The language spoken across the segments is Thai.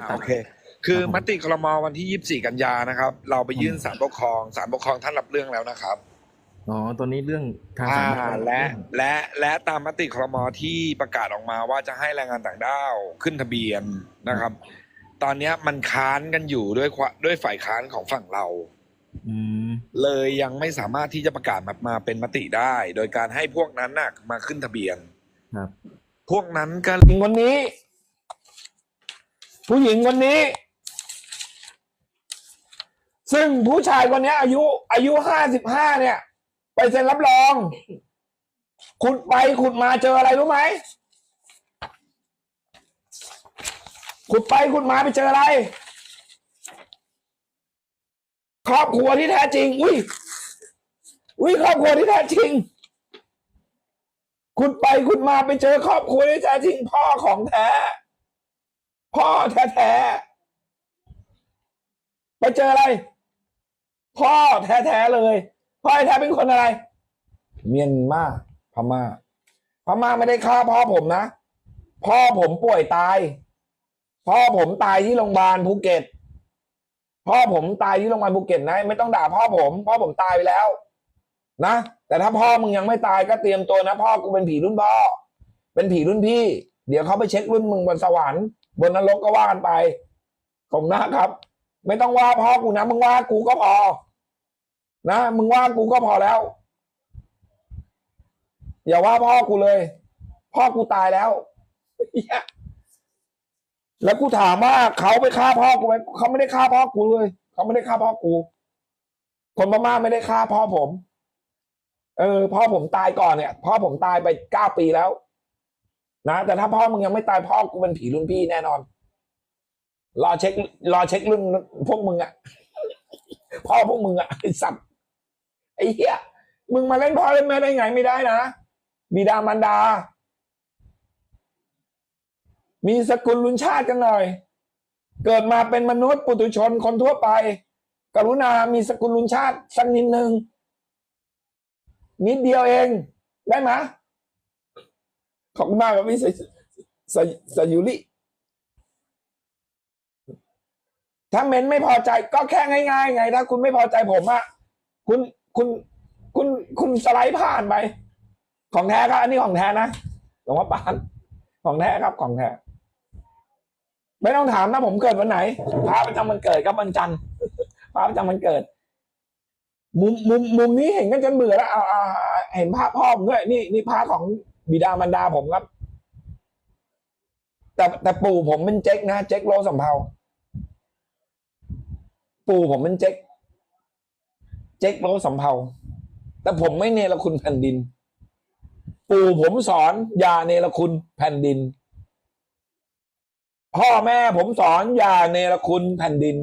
อ่าโอเค คือมติครมวันที่ 24 กันยานะครับ เราไปยื่นศาลปกครองศาลปกครองท่านรับเรื่องแล้วนะครับ อ๋อตัวนี้เรื่องทางอ่าศาลและและและตามมติครมที่ประกาศออกมาว่าจะให้แรงงานต่างด้าวขึ้นทะเบียนนะครับ ตอนเนี้ยมันค้านกันอยู่ด้วยควด้วยฝ่ายค้านของฝั่งเราอืมเลยยังไม่สามารถที่จะประกาศมามาเป็นมติได้ โดยการให้พวกนั้นน่ะมาขึ้นทะเบียนครับ พวกนั้นก็ผู้หญิงคนนี้ ผู้หญิงคนนี้ ซึ่งผู้ชายคนนี้อายุ อายุห้าสิบห้าเนี่ย ไปเซ็นรับรอง ขุดไปขุดมาเจออะไรรู้ไหมขุดไปขุดมาไปเจออะไร ครอบครัวที่แท้จริง อุ้ยอุ้ยครอบครัวที่แท้จริงขุดไปขุดมาไปเจอครอบครัวที่แท้จริงพ่อของแท้ พ่อแท้ๆไปเจออะไร พ่อแท้แท้ๆเลย พ่อแท้เป็นคนอะไร เมียนมาพม่าพม่าไม่ได้ฆ่าพ่อผมนะ พ่อผมป่วยตาย พ่อผมตายที่โรงพยาบาลภูเก็ต พ่อผมตายที่โรงพยาบาลภูเก็ตนะไม่ต้องด่าพ่อผม พ่อผมตายไปแล้ว นะแต่ถ้าพ่อมึงยังไม่ตายก็เตรียมตัวนะ พ่อกูเป็นผีรุ่นพ่อเป็นผีรุ่นพี่ เดี๋ยวเขาไปเช็ครุ่นมึงบนสวรรค์ บนนรกก็ว่ากันไปผมนะครับ ไม่ต้องว่าพ่อกูนะมึงว่ากูก็พอ นะมึงว่ากูก็พอแล้ว อย่าว่าพ่อกูเลย พ่อกูตายแล้วแล้วกูถามว่าเขาไปฆ่าพ่อกูไหมเขาไม่ได้ฆ่าพ่อกูเลย เขาไม่ได้ฆ่าพ่อกู คนพม่าไม่ได้ฆ่าพ่อผม เออพ่อผมตายก่อนเนี่ย พ่อผมตายไปเก้าปีแล้ว นะแต่ถ้าพ่อมึงยังไม่ตายพ่อกูเป็นผีรุ่นพี่แน่นอน รอเช็ค รอเช็ครุ่นพวกมึงอะพ่อพวกมึงอะไอ้สัตว์ไอ้เหี้ยมึงมาเล่นพ่อเล่นแม่ได้ไงไม่ได้นะบิดามารดา มีสกุลลุนชาติกันหน่อย เกิดมาเป็นมนุษย์ปุถุชนคนทั่วไป กรุณามีสกุลลุนชาติสักนิดหนึ่งนิดเดียวเองได้ไหม ขอบคุณมากครับพี่สยสยสยุริถ้าเมนไม่พอใจก็แค่ง่ายๆไง ถ้าคุณไม่พอใจผมอะคุณคุณคุณคุณสไลด์ผ่านไป ของแท้ครับ อันนี้ของแท้นะหลวงพ่อปาน ของแท้ครับของแท้ไม่ต้องถามนะผมเกิดวันไหนพระประจำวันเกิดครับวันจันทร์พระประจำวันเกิด มุมมุมมุมนี้เห็นกันจนเบื่อแล้วเอาเอาเอาเห็นภาพพ่อผมด้วยนี่นี่พระของ บิดามารดาผมครับ แต่แต่ปู่ผมเป็นเจ๊กนะเจ๊กโลสำเภาปู่ผมเป็นเจ๊กเจ๊กโลสำเภาแต่ผมไม่เนรคุณแผ่นดิน ปู่ผมสอนอย่าเนรคุณแผ่นดิน พ่อแม่ผมสอนอย่าเนรคุณแผ่นดิน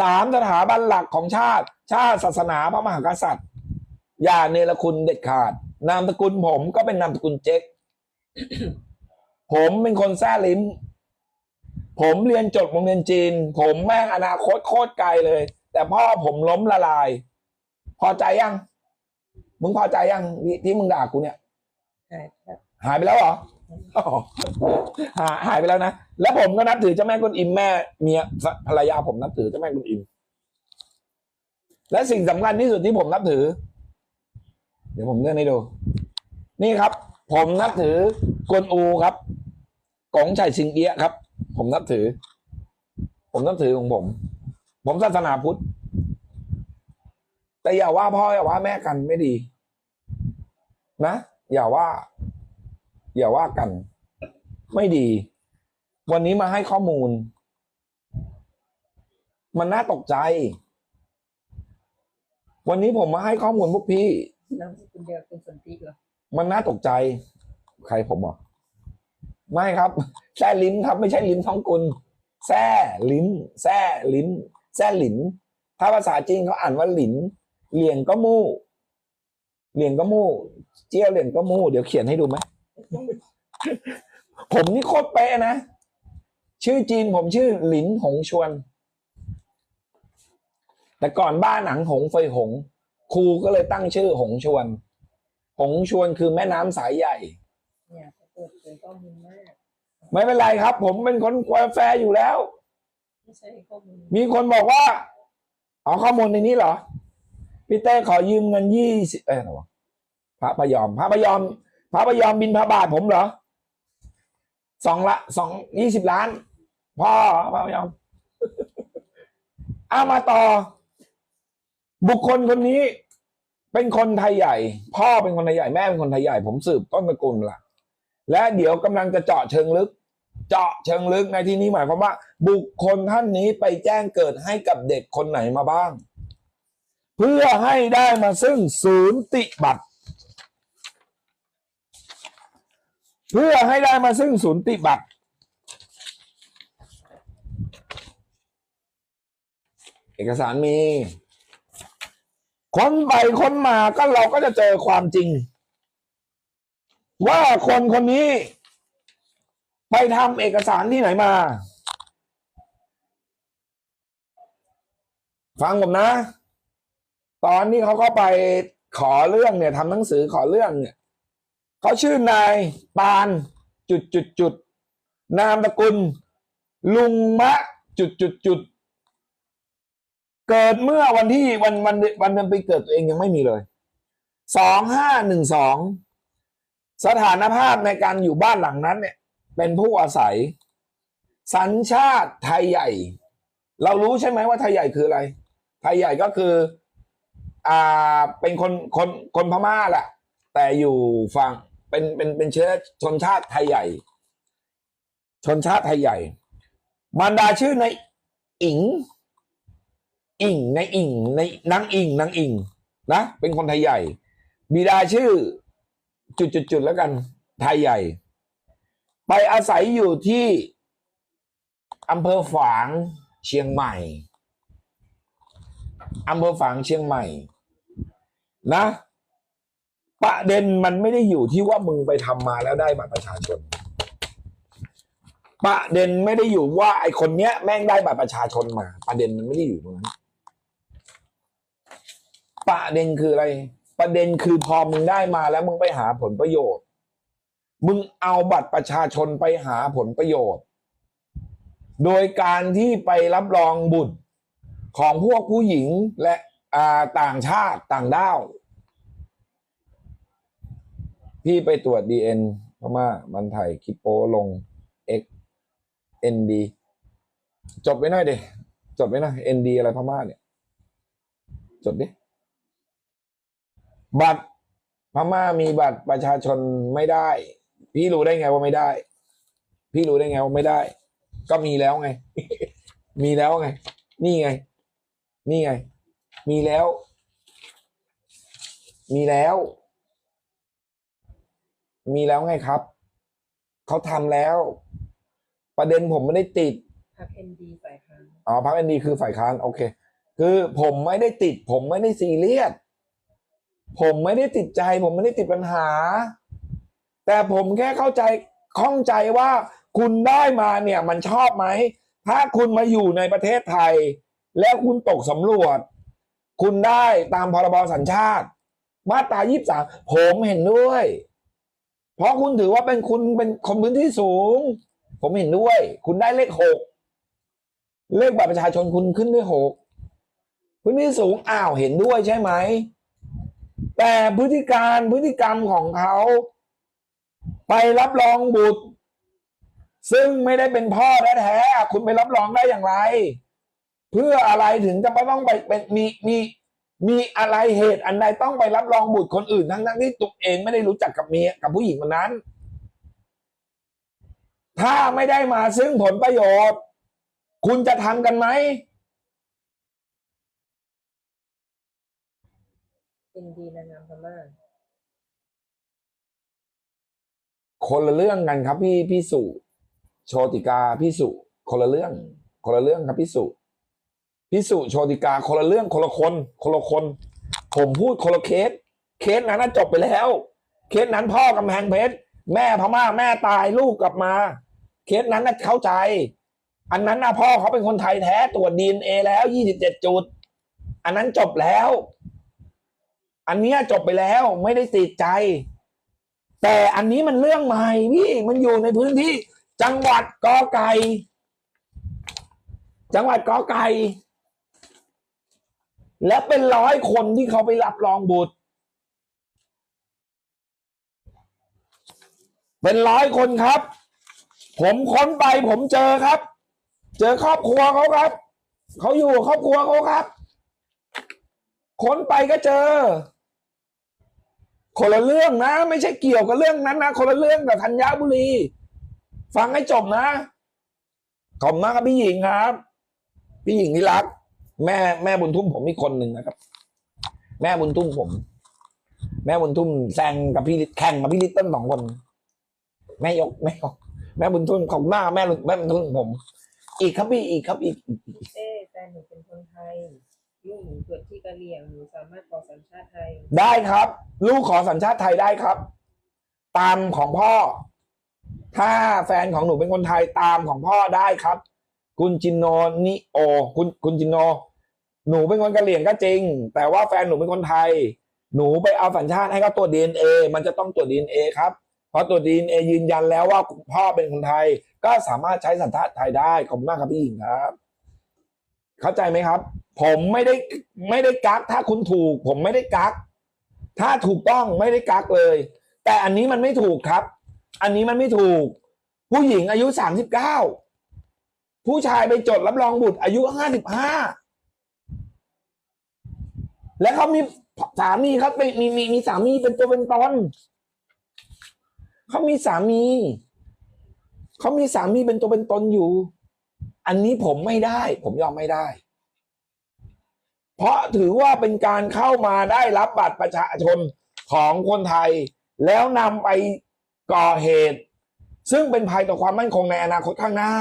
สามสถาบันหลักของชาติ ชาติศาสนาพระมหากษัตริย์ อย่าเนรคุณเด็ดขาด นามสกุลผมก็เป็นนามสกุลเจ๊กผมเป็นคนแซ่ลิ้ม ผมเรียนจบโรงเรียนจีน ผมแม่งอนาคตโคตรไกลเลย แต่พ่อผมล้มละลาย พอใจยัง มึงพอใจยังที่ที่มึงด่ากูเนี่ยใช่ครับหายไปแล้วเหรออ๋อหาหายไปแล้วนะ แล้วผมก็นับถือเจ้าแม่กุนอิมแม่เมียภรรยาผมนับถือเจ้าแม่กุนอิม และสิ่งสำคัญที่สุดที่ผมนับถือ เดี๋ยวผมเลื่อนให้ดู นี่ครับ ผมนับถือกวนอูครับกงชัยสิงเอียครับ ผมนับถือ ผมนับถือของผม ผมศาสนาพุทธ แต่อย่าว่าพ่ออย่าว่าแม่กันไม่ดี นะ อย่าว่า อย่าว่ากัน ไม่ดี วันนี้มาให้ข้อมูล มันน่าตกใจ วันนี้ผมมาให้ข้อมูลพวกพี่ นามสกุลเดียวเป็นสนติเหรอมันน่าตกใจ ใครผมเหรอไม่ครับแซ่ลิ้นครับ ไม่ใช่ลิ้นท้องกุลแซ่ลิ้นแซ่ลิ้นแซ่หลิน ถ้าภาษาจีนเขาอ่านว่าหลินเหลียงก็มู่เหลียงก็มู่ เจี้ยวเหลียงก็มู่เดี๋ยวเขียนให้ดูไหมผมนี่โคตรเป๊ะนะ ชื่อจีนผมชื่อหลินหงชวน แต่ก่อนบ้านหนังหงเฟยหง ครูก็เลยตั้งชื่อหงชวน หงชวนคือแม่น้ำสายใหญ่ เนี่ยเขาเปิดเผยข้อมูลมากไม่เป็นไรครับ ผมเป็นคนกาแฟอยู่แล้ว ไม่ใช่ข้อมูลมีคนบอกว่าเอาข้อมูลในนี้เหรอ พี่เต้ขอยืมเงินยี่สิบเอ้ยอะไรวะพระพยอม พระพยอม พระพยอมบินพระบาทผมเหรอสองละสองยี่สิบล้านพ่อพระพยอม เอามาต่อ บุคคลคนนี้เป็นคนไทยใหญ่ พ่อเป็นคนไทยใหญ่แม่เป็นคนไทยใหญ่ ผมสืบต้นตระกูลละและเดี๋ยวกำลังจะเจาะเชิงลึก เจาะเชิงลึกในที่นี้หมายความว่า บุคคลท่านนี้ไปแจ้งเกิดให้กับเด็กคนไหนมาบ้าง เพื่อให้ได้มาซึ่งศูนย์ติบัตรเพื่อให้ได้มาซึ่งศูนย์ติบัตรเอกสารมี ค้นไปค้นมาก็เราก็จะเจอความจริง ว่าคนคนนี้ ไปทำเอกสารที่ไหนมา ฟังผมนะ ตอนที่เขาก็ไปขอเรื่องเนี่ยทำหนังสือขอเรื่องเนี่ยเขาชื่อนายปานจุดจุดจุดนามสกุล ลุงมะ จุดจุดจุด เกิดเมื่อวันที่วันวันวันเดือนปีเกิดตัวเองยังไม่มีเลยสองห้าหนึ่งสองสถานภาพในการอยู่บ้านหลังนั้นเนี่ย เป็นผู้อาศัย สัญชาติไทยใหญ่ เรารู้ใช่ไหมว่าไทยใหญ่คืออะไร ไทยใหญ่ก็คืออ่าเป็นคนคนคนพม่าแหละแต่อยู่ฝั่งเป็นเป็นเป็นเชื้อชนชาติไทยใหญ่ ชนชาติไทยใหญ่ มารดาชื่อในอิง อิงในอิงในนางอิงนางอิงนะเป็นคนไทยใหญ่ บิดาชื่อ จุดจุดจุดแล้วกัน ไทยใหญ่ ไปอาศัยอยู่ที่อำเภอฝางเชียงใหม่อำเภอฝางเชียงใหม่ นะ ประเด็นมันไม่ได้อยู่ที่ว่ามึงไปทำมาแล้วได้บัตรประชาชน ประเด็นไม่ได้อยู่ว่าไอคนเนี้ย แม่งได้บัตรประชาชนมา ประเด็นมันไม่ได้อยู่ตรงนั้น ประเด็นคืออะไร ประเด็นคือพอมึงได้มาแล้วมึงไปหาผลประโยชน์ มึงเอาบัตรประชาชนไปหาผลประโยชน์ โดยการที่ไปรับรองบุตรของพวกผู้หญิงและอ่าต่างชาติต่างด้าวพี่ไปตรวจดีเอ็นพม่ามันถ่ายคลิปโปลง X ND จดไว้หน่อยเดจดไว้หน่อย ND อะไรพม่าเนี่ยจดดิ บัตรพม่ามีบัตรประชาชนไม่ได้ พี่รู้ได้ไงว่าไม่ได้ พี่รู้ได้ไงว่าไม่ได้ ก็มีแล้วไง มีแล้วไง นี่ไง นี่ไง มีแล้ว มีแล้ว มีแล้วไงครับ เขาทำแล้ว ประเด็นผมไม่ได้ติดพักเอ็นดีฝ่ายค้านอ๋อพักอันดีคือฝ่ายค้านโอเค คือผมไม่ได้ติด ผมไม่ได้ซีเรียส ผมไม่ได้ติดใจ ผมไม่ได้ติดปัญหา แต่ผมแค่เข้าใจข้องใจว่าคุณได้มาเนี่ยมันชอบไหม ถ้าคุณมาอยู่ในประเทศไทย แล้วคุณตกสำรวจ คุณได้ตามพรบสัญชาติ มาตรายี่สามผมเห็นด้วย เพราะคุณถือว่าเป็นคุณเป็นคนพื้นที่สูง ผมเห็นด้วย คุณได้เลขหกเลขบัตรประชาชนคุณขึ้นด้วยหกพื้นที่สูงอ้าวเห็นด้วยใช่ไหม แต่พฤติการพฤติกรรมของเขา ไปรับรองบุตร ซึ่งไม่ได้เป็นพ่อแท้ๆคุณไปรับรองได้อย่างไร เพื่ออะไรถึงจะไม่ต้องไปเป็นมีมีมีอะไรเหตุอันใดต้องไปรับรองบุตรคนอื่นทั้งทั้งที่ตัวเองไม่ได้รู้จักกับเมียกับผู้หญิงคนนั้น ถ้าไม่ได้มาซึ่งผลประโยชน์ คุณจะทำกันไหม อ็นดีนางงามพม่าคนละเรื่องกันครับ พี่พี่สุโชติกาพี่สุคนละเรื่อง คนละเรื่องครับพี่สุพี่สุโชติกาคนละเรื่องคนละคนคนละคน ผมพูดคนละเคส เคสนั้นนะจบไปแล้ว เคสนั้นพ่อกำแพงเพชรแม่พม่าแม่ตายลูกกลับมา เคสนั้นนะเข้าใจ อันนั้นนะพ่อเขาเป็นคนไทยแท้ตรวจดีเอ็นเอแล้วยี่สิบเจ็ดจุด อันนั้นจบแล้ว อันนี้จบไปแล้วไม่ได้ติดใจ แต่อันนี้มันเรื่องใหม่พี่มันอยู่ในพื้นที่ จังหวัดกอไก่จังหวัดกอไก่และเป็นร้อยคนที่เขาไปรับรองบุตร เป็นร้อยคนครับ ผมค้นไปผมเจอครับ เจอครอบครัวเขาครับ เขาอยู่ครอบครัวเขาครับ ค้นไปก็เจอ คนละเรื่องนะ ไม่ใช่เกี่ยวกับเรื่องนั้นนะคนละเรื่องกับธัญบุรี ฟังให้จบนะขอบคุณมากครับพี่หญิงครับ พี่หญิงที่รัก แม่แม่บุญทุ่มผมอีกคนหนึ่งนะครับ แม่บุญทุ่มผม แม่บุญทุ่มแซงกับพี่แข่งกับพี่ลิตเติ้ลสองคนแม่ยกแม่ยกแม่บุญทุ่มขอบคุณมากแม่แม่บุญทุ่มผม อีกครับพี่อีกครับอีกอีกอีกเต้แฟนหนูเป็นคนไทยลูกหนูเกิดที่กะเหรี่ยงหนูสามารถขอสัญชาติไทย ได้ครับ ลูกขอสัญชาติไทยได้ครับ ตามของพ่อ ถ้าแฟนของหนูเป็นคนไทยตามของพ่อได้ครับ คุณจินโนนิโอ คุณคุณจินโน หนูเป็นคนกะเหรี่ยงก็จริง แต่ว่าแฟนหนูเป็นคนไทย หนูไปเอาสัญชาติให้เขาตรวจดีเอ็นเอมันจะต้องตรวจดีเอ็นเอครับเพราะตรวจดีเอ็นเอยืนยันแล้วว่าพ่อเป็นคนไทย ก็สามารถใช้สัญชาติไทยได้ขอบคุณมากครับพี่หญิงครับ เข้าใจไหมครับ ผมไม่ได้ไม่ได้กักถ้าคุณถูก ผมไม่ได้กัก ถ้าถูกต้องไม่ได้กักเลย แต่อันนี้มันไม่ถูกครับ อันนี้มันไม่ถูก ผู้หญิงอายุสามสิบเก้าผู้ชายไปจดรับรองบุตรอายุห้าสิบห้าและเขามีสามีเขาไปมีมีมีสามีเป็นตัวเป็นตนเขามีสามีเขามีสามีเป็นตัวเป็นตนอยู่ อันนี้ผมไม่ได้ ผมยอมไม่ได้ เพราะถือว่าเป็นการเข้ามาได้รับบัตรประชาชนของคนไทย แล้วนำไปก่อเหตุ ซึ่งเป็นภัยต่อความมั่นคงในอนาคตข้างหน้า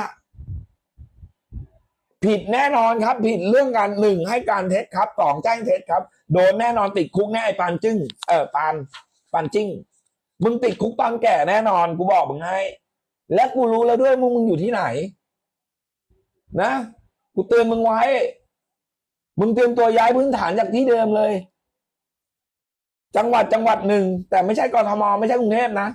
ผิดแน่นอนครับ ผิดเรื่องการหนึ่งให้การเท็จครับสองแจ้งเท็จครับ โดนแน่นอนติดคุกแน่ไอ้ปานจึ้งเออปานปานจิ้งมึงติดคุกตอนแก่แน่นอนกูบอกมึงให้ และกูรู้แล้วด้วยมึงมึงอยู่ที่ไหน นะ กูเตือนมึงไว้ มึงเตรียมตัวย้ายพื้นฐานจากที่เดิมเลย จังหวัดจังหวัดหนึ่ง แต่ไม่ใช่กรทมไม่ใช่กรุงเทพนะ